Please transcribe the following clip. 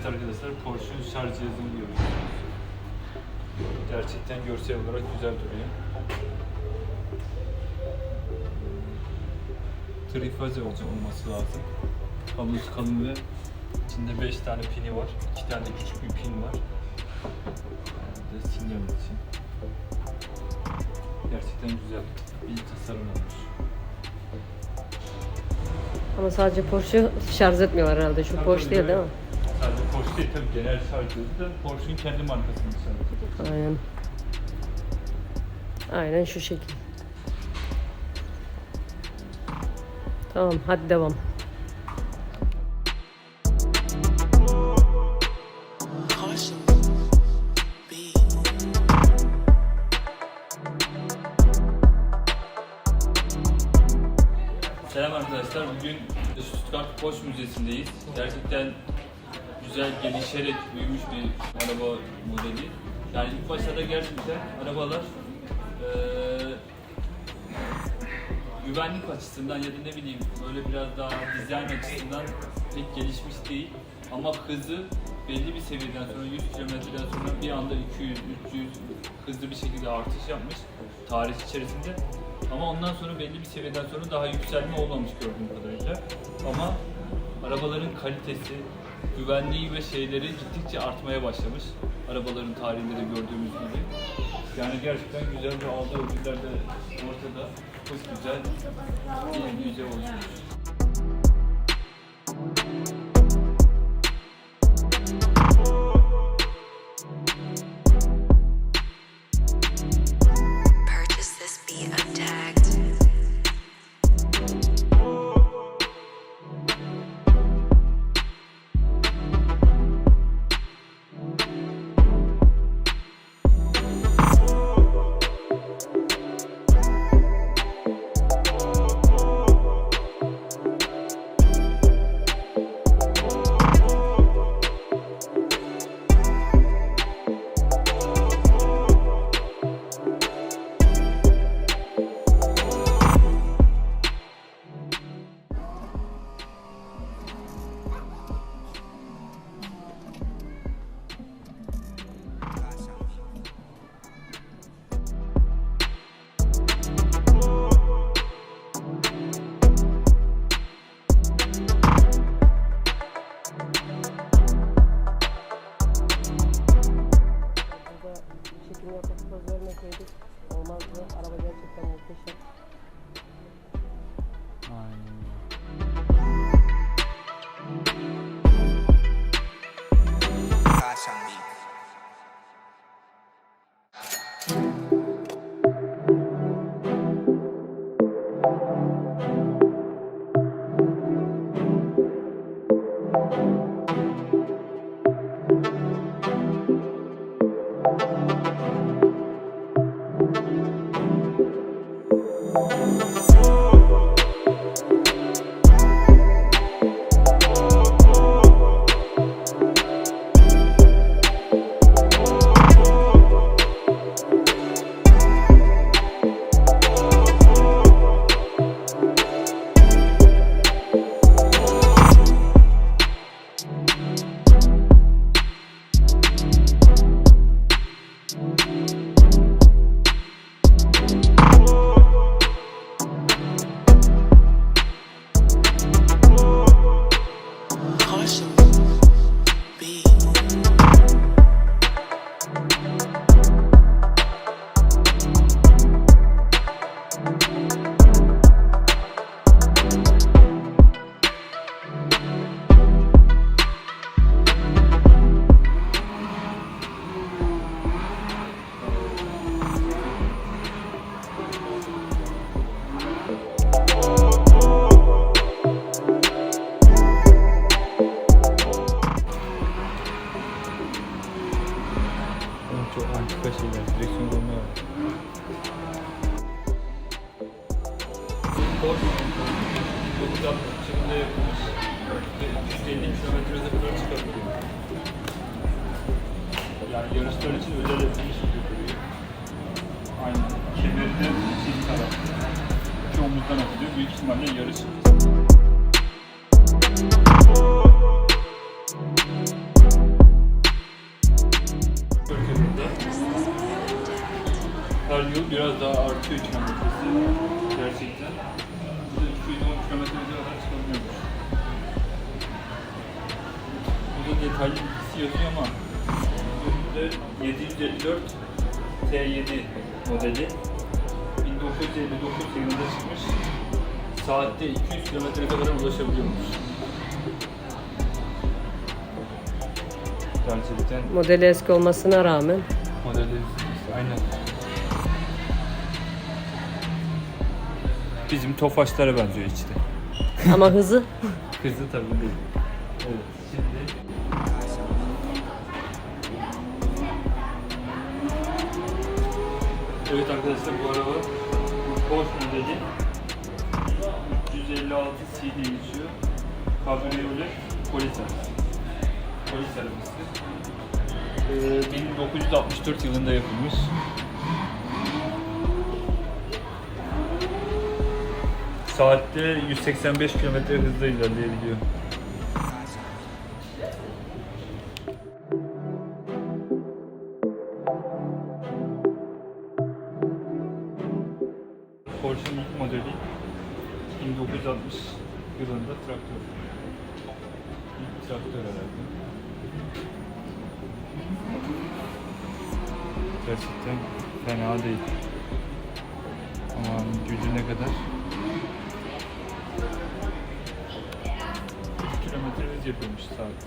Evet arkadaşlar Porsche'un şarj cihazını görüyorsunuz. Gerçekten görsel olarak güzel duruyor. Trifaze olacak olması lazım. Kablosu kalın ve içinde 5 tane pini var. 2 tane de küçük bir pin var. Bir de sinyal için. Gerçekten güzel bir tasarım olmuş. Ama sadece Porsche şarj etmiyorlar herhalde. Şu Tabii Porsche değil değil mi? Porsche değil tabii genel cihazı da Porsche'un kendi markasının cihazı. Aynen. Aynen şu şekil. Tamam hadi devam. Selam arkadaşlar. Bugün Stuttgart Porsche Müzesi'ndeyiz. Gerçekten güzel, gelişerek büyümüş bir araba modeli. Yani ilk başlarda gerçekten arabalar eee, güvenlik açısından ya da ne bileyim böyle biraz daha dizayn açısından pek gelişmiş değil. Ama hızı belli bir seviyeden sonra 100 kilometreden sonra bir anda 200, 300 hızlı bir şekilde artış yapmış tarih içerisinde. Ama ondan sonra belli bir seviyeden sonra daha yükselme olmamış gördüğüm kadarıyla. Ama arabaların kalitesi, güvenliği ve şeyleri gittikçe artmaya başlamış. Arabaların tarihinde de gördüğümüz gibi. Yani gerçekten güzel bir aldığı ödüller de ortada. Çok güzel bir müze olmuş. Poz vermeseydik olmazdı. Araba gerçekten muhteşem. Caution beat. Caution. Yarışlar için özel etmiş Aynen. Kemeri de çift taraf. Çoğumuzdan atılıyor. Büyük ihtimalle yarış. Her yıl biraz daha artıyor kilometresi gerçekten. Burada 210 kilometrede kadar çıkabiliyormuş. Burada detaylı bilgisi yazıyor ama önünde 754 T7 modeli 1959 yılında çıkmış. Saatte 200 kilometreye kadar ulaşabiliyormuş. Gerçekten Modeli eski olmasına rağmen modeli aynen. Bizim Tofaşlara benziyor işte. ama hızı Hızlı tabii değil. Evet. Şimdi Evet arkadaşlar bu araba Porsche modeli 356 CD geçiyor. Cabriolet polis arabası. Polis arabası. Ee, 1964 yılında yapılmış. Saatte 185 km hızla ilerleyebiliyor. Porsche'nin ilk modeli 1960 yılında traktör. İlk traktör herhalde. Gerçekten fena değil. Aman gücü ne kadar? 3 kilometre hız yapıyormuş saatte.